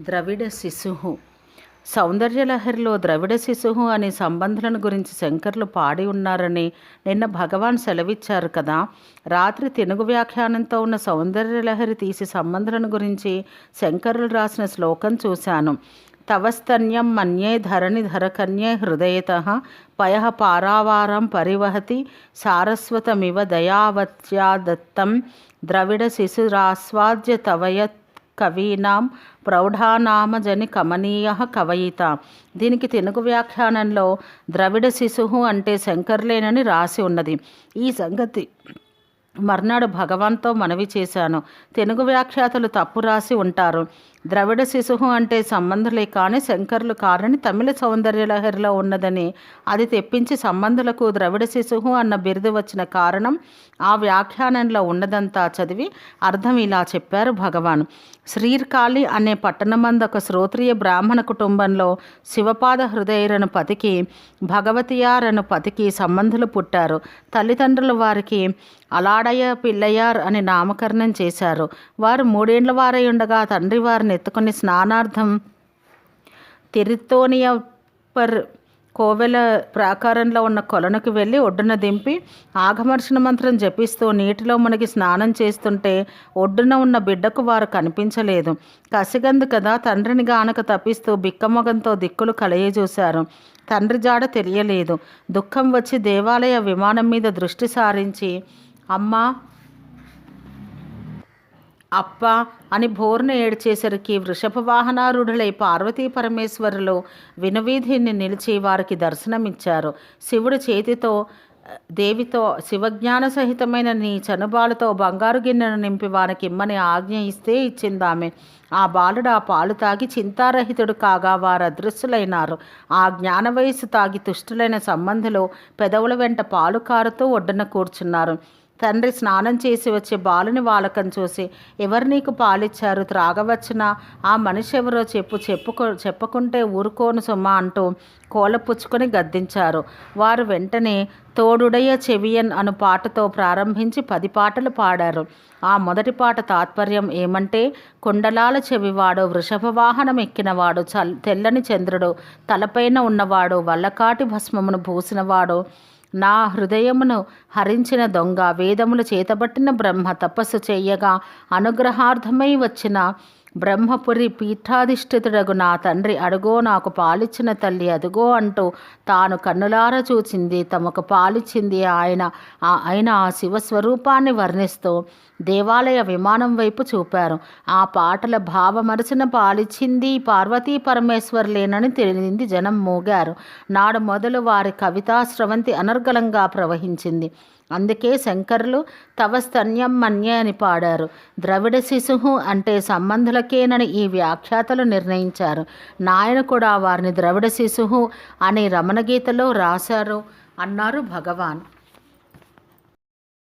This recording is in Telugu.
ద్రవిడ శిశువు. సౌందర్యలహరిలో ద్రవిడ శిశువు అనే సంబంధాలను గురించి శంకర్లు పాడి ఉన్నారని నిన్న భగవాన్ సెలవిచ్చారు కదా. రాత్రి తెనుగు వ్యాఖ్యానంతో ఉన్న సౌందర్యలహరి తీసి సంబంధాలను గురించి శంకరులు రాసిన శ్లోకం చూశాను. తవస్తన్యం మన్యే ధరణి ధరకన్యే హృదయత పయ పారావారం పరివహతి సారస్వతమివ దయావత్యా దత్తం ద్రవిడ శిశురాస్వాద్య తవయత్ కవీనాం ప్రౌఢానామజని కమనీయ కవయిత. దీనికి తెలుగు వ్యాఖ్యానంలో ద్రవిడ శిశువు అంటే శంకర్లేనని రాసి ఉన్నది. ఈ సంగతి మర్నాడు భగవాన్తో మనవి చేశాను. తెలుగు వ్యాఖ్యాతలు తప్పు రాసి ఉంటారు. ద్రవిడ శిశువు అంటే సంబంధులే కానీ శంకర్లు కారని తమిళ సౌందర్యలహరిలో ఉన్నదని అది తెప్పించి సంబంధులకు ద్రవిడ శిశువు అన్న బిరుదు వచ్చిన కారణం ఆ వ్యాఖ్యానంలో ఉన్నదంతా చదివి అర్థం ఇలా చెప్పారు భగవాన్. శ్రీర్కాళి అనే పట్టణమందు ఒక శ్రోత్రియ బ్రాహ్మణ కుటుంబంలో శివపాద హృదయరను పతికి భగవతియారను పతికి సంబంధులు పుట్టారు. తల్లిదండ్రులు వారికి అలాడయ్య పిల్లయ్యార్ అని నామకరణం చేశారు. వారు మూడేండ్ల వారై ఉండగా తండ్రి వారిని ఎత్తుకుని స్నానార్థం తిరితోనియపర్ కోవెల ప్రాకారంలో ఉన్న కొలనుకు వెళ్ళి ఒడ్డున దింపి ఆగమర్షణ మంత్రం జపిస్తూ నీటిలో మునిగి స్నానం చేస్తుంటే ఒడ్డున ఉన్న బిడ్డకు వారు కనిపించలేదు. కసిగందు కదా తండ్రిని గానక తప్పిస్తూ బిక్కమొగంతో దిక్కులు కలయజూశారు. తండ్రి జాడ తెలియలేదు. దుఃఖం వచ్చి దేవాలయ విమానం మీద దృష్టి సారించి అమ్మా అప్ప అని బోర్న ఏడ్చేసరికి వృషభ వాహనారూఢులై పార్వతీ పరమేశ్వరులు వినవీధిని నిలిచి వారికి దర్శనమిచ్చారు. శివుడు చేతితో దేవితో శివజ్ఞాన సహితమైన నీ చనుబాలతో బంగారు గిన్నెను నింపి వారికి ఇమ్మని ఆజ్ఞ ఇస్తే ఇచ్చిందామె. ఆ బాలుడు ఆ పాలు తాగి చింతారహితుడు కాగా వారు అదృశ్యులైనారు ఆ జ్ఞాన వయస్సు తాగి తుష్టులైన సంబంధులు పెదవుల వెంట పాలు కారుతూ ఒడ్డున కూర్చున్నారు. తండ్రి స్నానం చేసి వచ్చే బాలుని వాలకం చూసి ఎవరు నీకు పాలిచ్చారు? త్రాగవచ్చునా? ఆ మనిషి ఎవరో చెప్పు చెప్పుకో చెప్పకుంటే ఊరుకోను సుమా అంటూ కోలపుచ్చుకొని గద్దించారు. వారు వెంటనే తోడుడయ్య చెవియన్ అను పాటతో ప్రారంభించి పది పాటలు పాడారు. ఆ మొదటి పాట తాత్పర్యం ఏమంటే కుండలాల చెవివాడు వృషభ వాహనం ఎక్కినవాడు చల్ తెల్లని చంద్రుడు తలపైన ఉన్నవాడు వల్లకాటి భస్మమును పూసినవాడు నా హృదయమును హరించిన దొంగ వేదములు చేతబట్టిన బ్రహ్మ తపస్సు చేయగా అనుగ్రహార్థమై వచ్చిన బ్రహ్మపురి పీఠాధిష్ఠితుడగు నా తండ్రి అడుగో నాకు పాలిచ్చిన తల్లి అదుగో అంటూ తాను కన్నులార చూచింది. తమకు పాలిచ్చింది ఆయన. ఆ ఆయన ఆ శివస్వరూపాన్ని వర్ణిస్తూ దేవాలయ విమానం వైపు చూపారు. ఆ పాటల భావమరచిన పాలిచ్చింది పార్వతీ పరమేశ్వర్లేనని తెలిసింది జనం మోగారు. నాడు మొదలు వారి కవితా స్రవంతి అనర్గళంగా ప్రవహించింది. అందుకే శంకర్లు తవస్తన్యం మన్యే మన్య అని పాడారు. ద్రవిడ శిశువు అంటే సంబంధులకేనని ఈ వ్యాఖ్యాతలు నిర్ణయించారు. నాయన కూడా వారిని ద్రవిడ శిశువు అనే రమణగీతలో రాశారు అన్నారు భగవాన్.